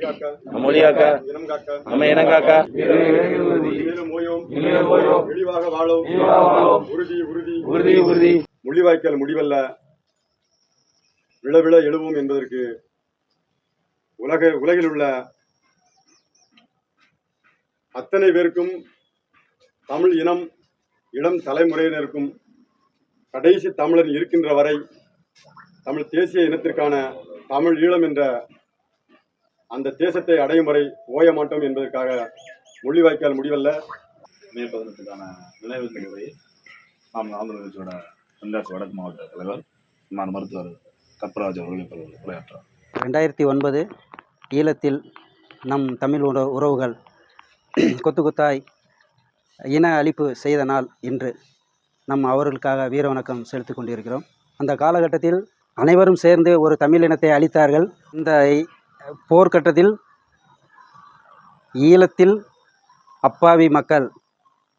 காக்க. மொழி காக்க இனம் காக்க. நம்ம இனம் காக்க. மேலும் ஓயோம். தெளிவாக வாழும். உறுதி உறுதி. உறுதி உறுதி. முள்ளிவாய்க்கால் முடிவல்ல. விழ விழ எழுவோம் என்பதற்கு உலக உலகில் உள்ள அத்தனை பேருக்கும் தமிழ் இனம் இளம் தலைமுறையினருக்கும் கடைசி தமிழன் இருக்கின்ற வரை தமிழ் தேசிய இனத்திற்கான தமிழ் ஈழம் என்ற அந்த தேசத்தை அடையும் வரை ஓய மாட்டோம் என்பதற்காக முள்ளிவாய்க்கால் முடிவல்ல. மே பதினெட்டுக்கான நினைவு நிகழ்வை நாம் ஆந்திர கட்சியோட தென்காசி வடக்கு மாவட்ட தலைவர் நான் மருத்துவர் கற்பராஜ் அவர்கள் உரையாற்றார் ரெண்டாயிரத்தி ஒன்பது ஈழத்தில் நம் தமிழ் உற உறவுகள் கொத்து கொத்தாய் இன அழிப்பு செய்த நாள் இன்று நம் அவர்களுக்காக வீர வணக்கம் செலுத்திக் கொண்டிருக்கிறோம். அந்த காலகட்டத்தில் அனைவரும் சேர்ந்து ஒரு தமிழ் இனத்தை அழித்தார்கள். இந்த போர்க்கட்டத்தில் ஈழத்தில் அப்பாவி மக்கள்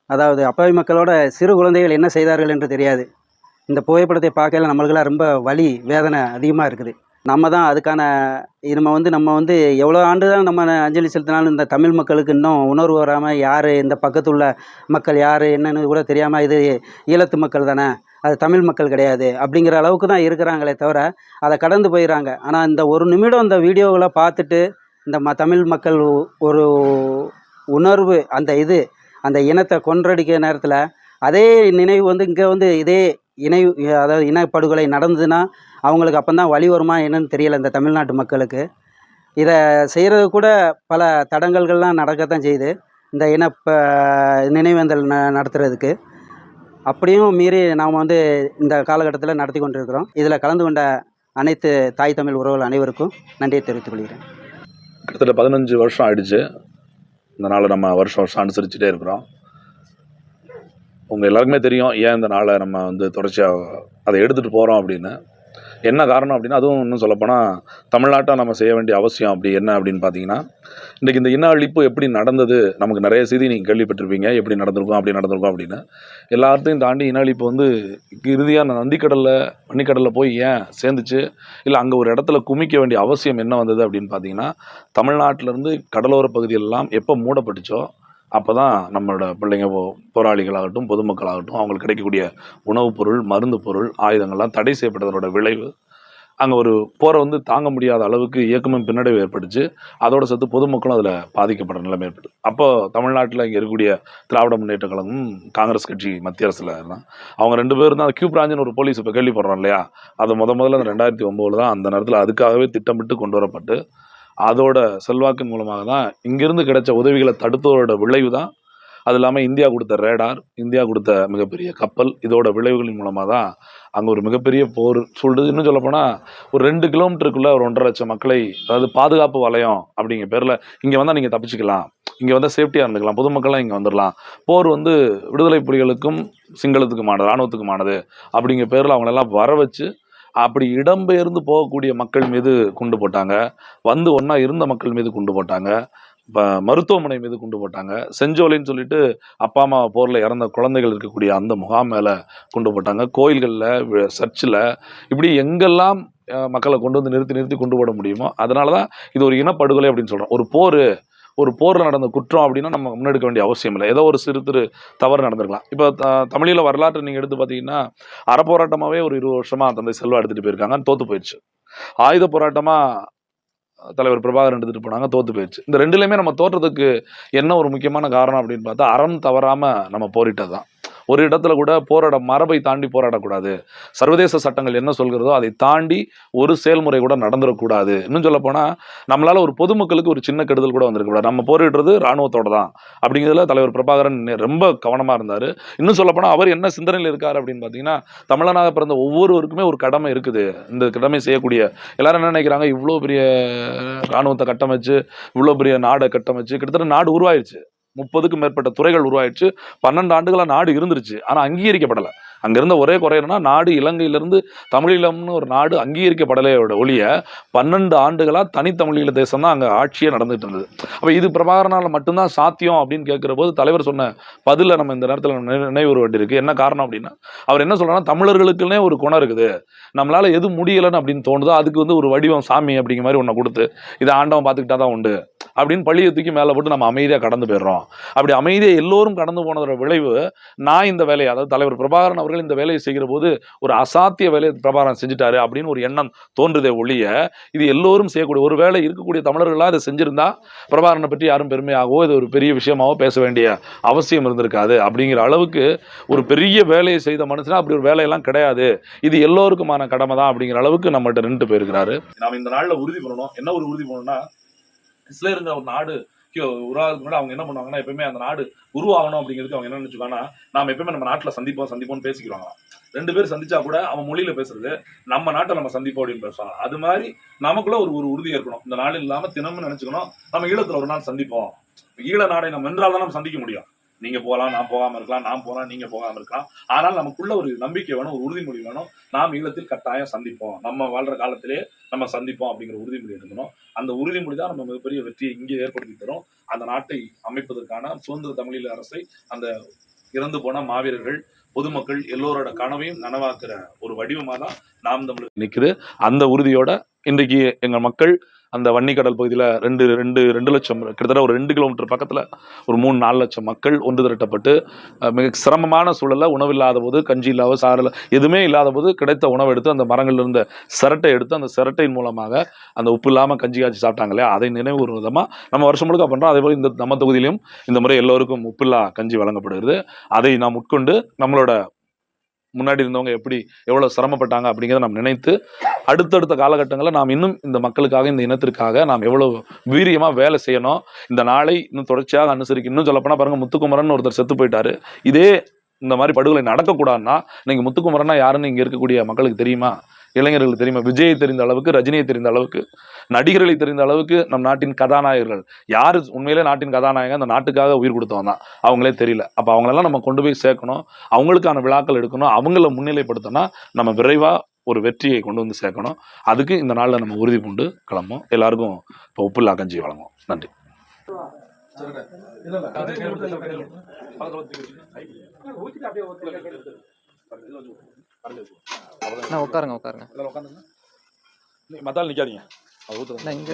அதாவது அப்பாவி மக்களோட சிறு குழந்தைகள் என்ன செய்தார்கள் என்று தெரியாது. இந்த புகைப்படத்தை பார்க்கல நம்மளுக்கெல்லாம் ரொம்ப வலி வேதனை அதிகமாக இருக்குது. நம்ம தான் அதுக்கான நம்ம வந்து நம்ம வந்து எவ்வளோ ஆண்டு தான் நம்ம அஞ்சலி செலுத்தினாலும் இந்த தமிழ் மக்களுக்கு இன்னும் உணர்வு வராமல் யார் இந்த பக்கத்து உள்ள மக்கள் யார் என்னன்னு கூட தெரியாமல் இது ஈழத்து மக்கள் தானே. அது தமிழ் மக்கள் கிடையாது அப்படிங்கிற அளவுக்கு தான் இருக்கிறாங்களே தவிர அதை கடந்து போயிடறாங்க ஆனால் இந்த ஒரு நிமிடம் இந்த வீடியோவில் பார்த்துட்டு இந்த ம தமிழ் மக்கள் ஒரு உணர்வு அந்த இது அந்த இனத்தை கொன்றடிக்கிற நேரத்தில் அதே நினைவு வந்து இங்கே வந்து இதே இணை அதாவது இனப்படுகொலை நடந்ததுன்னா அவங்களுக்கு அப்போ தான் வழி வருமா என்னன்னு தெரியல இந்த தமிழ்நாட்டு மக்களுக்கு. இதை செய்கிறது கூட பல தடங்கல்கள்லாம் நடக்கத்தான் செய்யுது இந்த இனப்ப நினைவேந்தல் ந நடத்துகிறதுக்கு அப்படியும் மீறி நாம் வந்து இந்த காலகட்டத்தில் நடத்தி கொண்டிருக்கிறோம். இதில் கலந்து கொண்ட அனைத்து தாய் தமிழ் உறவுகள் அனைவருக்கும் நன்றியை தெரிவித்துக் கொள்கிறேன். கிட்டத்தட்ட பதினஞ்சு வருஷம் ஆயிடுச்சு. இந்த நாளை நம்ம வருஷம் வருஷம் அனுசரிச்சுட்டே இருக்கிறோம். உங்கள் எல்லாருக்குமே தெரியும் ஏன் இந்த நாளை நம்ம வந்து தொடர்ச்சியாக அதை எடுத்துகிட்டு போகிறோம் அப்படின்னு. என்ன காரணம் அப்படின்னா அதுவும் இன்னும் சொல்லப்போனால் தமிழ்நாட்டை நம்ம செய்ய வேண்டிய அவசியம் அப்படி என்ன அப்படின்னு பார்த்தீங்கன்னா இன்றைக்கி இந்த இன அழிப்பு எப்படி நடந்தது நமக்கு நிறைய செய்தி நீங்கள் கேள்விப்பட்டிருப்பீங்க எப்படி நடந்திருக்கும் அப்படி நடந்திருக்கும் அப்படின்னு. எல்லாத்தையும் தாண்டி இன அழிப்பு வந்து இறுதியாக நந்திக்கடலில் வன்னிக்கடலில் போய் ஏன் சேர்ந்துச்சு? இல்லை அங்கே ஒரு இடத்துல குமிக்க வேண்டிய அவசியம் என்ன வந்தது அப்படின்னு பார்த்தீங்கன்னா தமிழ்நாட்டிலேருந்து கடலோர பகுதியெல்லாம் எப்போ மூடப்பட்டுச்சோ அப்போ தான் நம்மளோட பிள்ளைங்க போராளிகளாகட்டும் பொதுமக்களாகட்டும் அவங்களுக்கு கிடைக்கக்கூடிய உணவுப் பொருள் மருந்து பொருள் ஆயுதங்கள்லாம் தடை செய்யப்பட்டதோட விளைவு. அங்கே ஒரு போரை வந்து தாங்க முடியாத அளவுக்கு இயக்கமும் பின்னடைவு ஏற்பட்டுச்சு. அதோட சேர்த்து பொதுமக்களும் அதில் பாதிக்கப்படுற நிலைமை ஏற்படுது அப்போ தமிழ்நாட்டில் இங்கே இருக்கக்கூடிய திராவிட முன்னேற்ற கழகம் காங்கிரஸ் கட்சி மத்திய அரசில் இருந்தான் அவங்க ரெண்டு பேரும் தான் கியூ பிராஞ்சின் ஒரு போலீஸ் இப்போ கேள்விப்படுறோம் இல்லையா? அதை முத முதல்ல அந்த ரெண்டாயிரத்தி ஒம்போதில் தான் அந்த நேரத்தில் அதுக்காகவே திட்டமிட்டு கொண்டு வரப்பட்டு அதோட செல்வாக்கின் மூலமாக தான் இங்கிருந்து கிடைச்ச உதவிகளை தடுத்ததோட விளைவு தான். அது இல்லாமல் இந்தியா கொடுத்த ரேடார் இந்தியா கொடுத்த மிகப்பெரிய கப்பல் இதோட விளைவுகளின் மூலமாக தான் அங்கே ஒரு மிகப்பெரிய போர் சொல்றது இன்னும் சொல்லப்போனால் ஒரு ரெண்டு கிலோமீட்டருக்குள்ளே ஒரு ஒன்றரை லட்சம் மக்களை அதாவது பாதுகாப்பு வலயம் அப்படிங்கிற பேரில் இங்கே வந்தால் நீங்கள் தப்பிச்சுக்கலாம். இங்கே வந்தால் சேஃப்டியாக இருந்துக்கலாம். பொதுமக்கள்லாம் இங்கே வந்துடலாம் போர் வந்து விடுதலை புலிகளுக்கும் சிங்களத்துக்குமானது இராணுவத்துக்குமானது அப்படிங்கிற பேரில் அவங்களெல்லாம் வர வச்சு அப்படி இடம்பெயர்ந்து போகக்கூடிய மக்கள் மீது குண்டு போட்டாங்க. வந்து ஒன்றா இருந்த மக்கள் மீது குண்டு போட்டாங்க. மருத்துவமனை மீது குண்டு போட்டாங்க. செஞ்சோலைன்னு சொல்லிட்டு அப்பா அம்மா போரில் இறந்த குழந்தைகள் இருக்கக்கூடிய அந்த முகாம் மேலே குண்டு போட்டாங்க. கோயில்களில் சர்ச்சில் இப்படி எங்கெல்லாம் மக்களை கொண்டு வந்து நிறுத்தி நிறுத்தி கொண்டு போட முடியுமோ அதனால தான் இது ஒரு இனப்படுகொலை அப்படின்னு சொல்கிறோம் ஒரு போர் ஒரு போரில் நடந்த குற்றம் அப்படின்னா நம்ம முன்னெடுக்க வேண்டிய அவசியம் இல்லை. ஏதோ ஒரு சிறு திரு தவறு நடந்திருக்கலாம். இப்போ தமிழில் வரலாற்று நீங்கள் எடுத்து பார்த்தீங்கன்னா அறப்போராட்டமாகவே ஒரு இருபது வருஷமாக தந்தை செல்வா எடுத்துகிட்டு போயிருக்காங்க. தோற்று போயிடுச்சு. ஆயுத போராட்டமாக தலைவர் பிரபாகரன் எடுத்துகிட்டு போனாங்க தோற்று போயிடுச்சு. இந்த ரெண்டுலேயுமே நம்ம தோற்றதுக்கு என்ன ஒரு முக்கியமான காரணம் அப்படின்னு பார்த்தா அறம் தவறாமல் நம்ம போரிட்டது தான் ஒரு இடத்துல கூட போராட மரபை தாண்டி போராடக்கூடாது. சர்வதேச சட்டங்கள் என்ன சொல்கிறதோ அதை தாண்டி ஒரு செயல்முறை கூட நடந்துடக்கூடாது. இன்னும் சொல்ல போனால் நம்மளால் ஒரு பொதுமக்களுக்கு ஒரு சின்ன கெடுதல் கூட வந்திருக்கக்கூடாது நம்ம போரிடுறது ராணுவத்தோட தான் அப்படிங்கிறதுல தலைவர் பிரபாகரன் ரொம்ப கவனமாக இருந்தார். இன்னும் சொல்லப்போனால் அவர் என்ன சிந்தனையில் இருக்கார் அப்படின்னு பார்த்தீங்கன்னா தமிழனாக பிறந்த ஒவ்வொருவருக்குமே ஒரு கடமை இருக்குது. இந்த கடமை செய்யக்கூடிய எல்லாரும் என்ன நினைக்கிறாங்க? இவ்வளோ பெரிய ராணுவத்தை கட்டமைச்சு இவ்வளோ பெரிய நாடை கட்டமைச்சு கிட்டத்தட்ட நாடு உருவாயிருச்சு. முப்பதுக்கும் மேற்பட்ட துறைகள் உருவாயிடுச்சு. பன்னெண்டு ஆண்டுகளாக நாடு இருந்துருச்சு. ஆனால் அங்கீகரிக்கப்படலை. அங்க இருந்த ஒரே குறை என்னன்னா நாடு இலங்கையிலிருந்து தமிழீழம்னு ஒரு நாடு அங்கீகரிக்கப்படலையோட ஒழிய பன்னெண்டு ஆண்டுகளாக தனித்தமிழீழ தேசம் தான் அங்கே ஆட்சியே நடந்துட்டு இருந்தது. அப்போ இது பிரபாகரனால மட்டும்தான் சாத்தியம் அப்படின்னு கேட்குற போது தலைவர் சொன்ன பதிலில் நம்ம இந்த நேரத்தில் நினைவு வேண்டியிருக்கு என்ன காரணம் அப்படின்னா அவர் என்ன சொல்றாருன்னா தமிழர்களுக்குன்னே ஒரு குணம் இருக்குது. நம்மளால் எது முடியலைன்னு அப்படின்னு தோணுதோ அதுக்கு வந்து ஒரு வடிவம் சாமி அப்படிங்கிற மாதிரி ஒன்றை கொடுத்து இதை ஆண்டவன் பார்த்துக்கிட்டா தான் உண்டு அப்படின்னு பழியை தூக்கி மேலே போட்டு நம்ம அமைதியாக கடந்து போயிடுறோம். அப்படி அமைதியாக எல்லோரும் கடந்து போனதோட விளைவு நான் இந்த வேலையை அதாவது தலைவர் பிரபாகரன் அவர்கள் இந்த வேலையை செய்கிற போது ஒரு அசாத்திய வேலையை பிரபாகரன் செஞ்சுட்டாரு அப்படின்னு ஒரு எண்ணம் தோன்றுதே ஒழிய இது எல்லோரும் செய்யக்கூடிய ஒரு வேலை இருக்கக்கூடிய தமிழர்களாக இதை செஞ்சிருந்தா பிரபாகரனை பற்றி யாரும் பெருமையாகவோ இது ஒரு பெரிய விஷயமாவோ பேச வேண்டிய அவசியம் இருந்திருக்காது. அப்படிங்கிற அளவுக்கு ஒரு பெரிய வேலையை செய்த மனுஷனா அப்படி ஒரு வேலையெல்லாம் கிடையாது. இது எல்லோருக்குமான கடமை தான் அப்படிங்கிற அளவுக்கு நம்மகிட்ட நின்று போயிருக்கிறாரு. நாம் இந்த நாளில் உறுதி பண்ணணும். என்ன ஒரு உறுதி பண்ணணும்னா இஸ்ரேலுங்கிற ஒரு நாடு உருவாகிறதுக்கு முன்னாடி அவங்க என்ன பண்ணுவாங்கன்னா எப்பவுமே அந்த நாடு உருவாகணும் அப்படிங்கிறதுக்கு அவங்க என்ன நினைச்சுக்காங்கன்னா நாம எப்பவுமே நம்ம நாட்டில் சந்திப்போம் சந்திப்போம்னு பேசிக்கிறாங்க ரெண்டு பேர் சந்திச்சா கூட அவன் மொழியில பேசுறது நம்ம நாட்டை நம்ம சந்திப்போம் அப்படின்னு பேசுவாங்க அது மாதிரி நமக்குள்ள ஒரு ஒரு உறுதி இருக்கணும் இந்த நாள் இல்லாம தினமும் நினைச்சுக்கணும் நம்ம ஈழத்துல ஒரு நாள் சந்திப்போம். ஈழ நாடை நம்ம வென்றால் தான் நம்ம சந்திக்க முடியும். நீங்க போகலாம் நான் போகாம இருக்கலாம் நான் போகலாம் நீங்க போகாம இருக்கலாம். ஆனால் நமக்குள்ள ஒரு நம்பிக்கை வேணும் ஒரு உறுதிமொழி வேணும். நாம் ஈழத்தில் கட்டாயம் சந்திப்போம். நம்ம வாழ்ற காலத்திலே நம்ம சந்திப்போம் அப்படிங்கிற உறுதிமொழி எடுக்கணும். அந்த உறுதிமொழி தான் நம்ம மிகப்பெரிய வெற்றியை இங்கே ஏற்படுத்தி தரும். அந்த நாட்டை அமைப்பதற்கான சுதந்திர தமிழீழ அரசை அந்த இறந்து போன மாவீரர்கள் பொதுமக்கள் எல்லோரோட கனவையும் நனவாக்குற ஒரு வடிவமாக தான் நாம் தமிழர் நிற்குது அந்த உறுதியோட இன்றைக்கு எங்கள் மக்கள் அந்த வன்னிக்கடல் பகுதியில் ரெண்டு ரெண்டு ரெண்டு லட்சம் கிட்டத்தட்ட ஒரு ரெண்டு கிலோமீட்டர் பக்கத்தில் ஒரு மூணு நாலு லட்சம் மக்கள் ஒன்று திரட்டப்பட்டு மிக சிரமமான சூழலில் உணவு இல்லாத போது கஞ்சி இல்லாத சாரில் எதுவுமே இல்லாத போது கிடைத்த உணவை எடுத்து அந்த மரங்களில் இருந்த சிரட்டை எடுத்து அந்த சிரட்டையின் மூலமாக அந்த உப்பு இல்லாமல் கஞ்சி காய்ச்சி சாப்பிட்டாங்க இல்லையா? அதை நினைவு விதமாக நம்ம வருஷம் முழுக்க பண்ணுறோம் அதே போல் இந்த நம்ம தொகுதியிலும் இந்த முறை எல்லோருக்கும் உப்பில்லா கஞ்சி வழங்கப்படுகிறது. அதை நாம் உட்கொண்டு நம்மளோட முன்னாடி இருந்தவங்க எப்படி எவ்வளோ சிரமப்பட்டாங்க அப்படிங்கிறத நாம் நினைத்து அடுத்தடுத்த காலகட்டங்களில் நாம் இன்னும் இந்த மக்களுக்காக இந்த இனத்திற்காக நாம் எவ்வளோ வீரியமாக வேலை செய்யணும். இந்த நாளை இன்னும் தொடர்ச்சியாக அனுசரிக்க இன்னும் சொல்லப்போனால் பாருங்க முத்துக்குமரன் ஒருத்தர் செத்து போயிட்டாரு. இதே இந்த மாதிரி படுகொலை நடக்கக்கூடாதுன்னா நீங்கள் முத்துக்குமரன்னா யாருன்னு இங்கே இருக்கக்கூடிய மக்களுக்கு தெரியுமா? இளைஞர்களுக்கு தெரியுமா விஜயை தெரிந்த அளவுக்கு ரஜினியை தெரிந்த அளவுக்கு நடிகர்களை தெரிந்த அளவுக்கு நம் நாட்டின் கதாநாயகர்கள் யார் உண்மையிலே நாட்டின் கதாநாயகன் அந்த நாட்டுக்காக உயிர் கொடுத்தவன் தான் அவங்களே தெரியல அப்போ அவங்களெல்லாம் நம்ம கொண்டு போய் சேர்க்கணும் அவங்களுக்கான விழாக்கள் எடுக்கணும் அவங்கள முன்னிலைப்படுத்தினா நம்ம விரைவாக ஒரு வெற்றியை கொண்டு வந்து சேர்க்கணும் அதுக்கு இந்த நாளில் நம்ம உறுதி பூண்டு கிளம்பும் எல்லாருக்கும் இப்போ உப்புல்லா கஞ்சி வழங்குவோம் நன்றி அண்ணா உட்காருங்க உட்காருங்க. மத்தால் நிற்காதீங்க அண்ணா இங்க.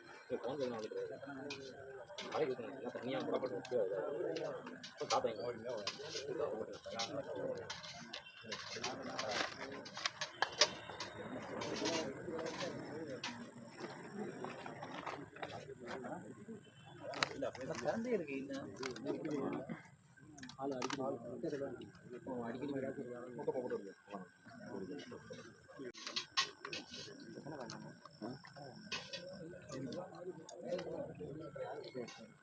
ஃபோன் எதுவும் அனுப்புறது மழைக்கு நல்லா தண்ணியாக புறப்பட்டு வச்சு இப்போ பார்த்தேன் திறந்தே இருக்கு. இன்னும் ஆள் அடிக்கடி அடிக்கடி போட்டு போட்டு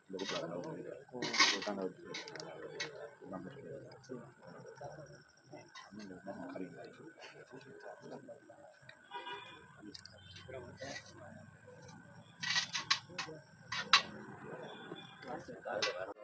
Luego plátano. Plátano. Gracias.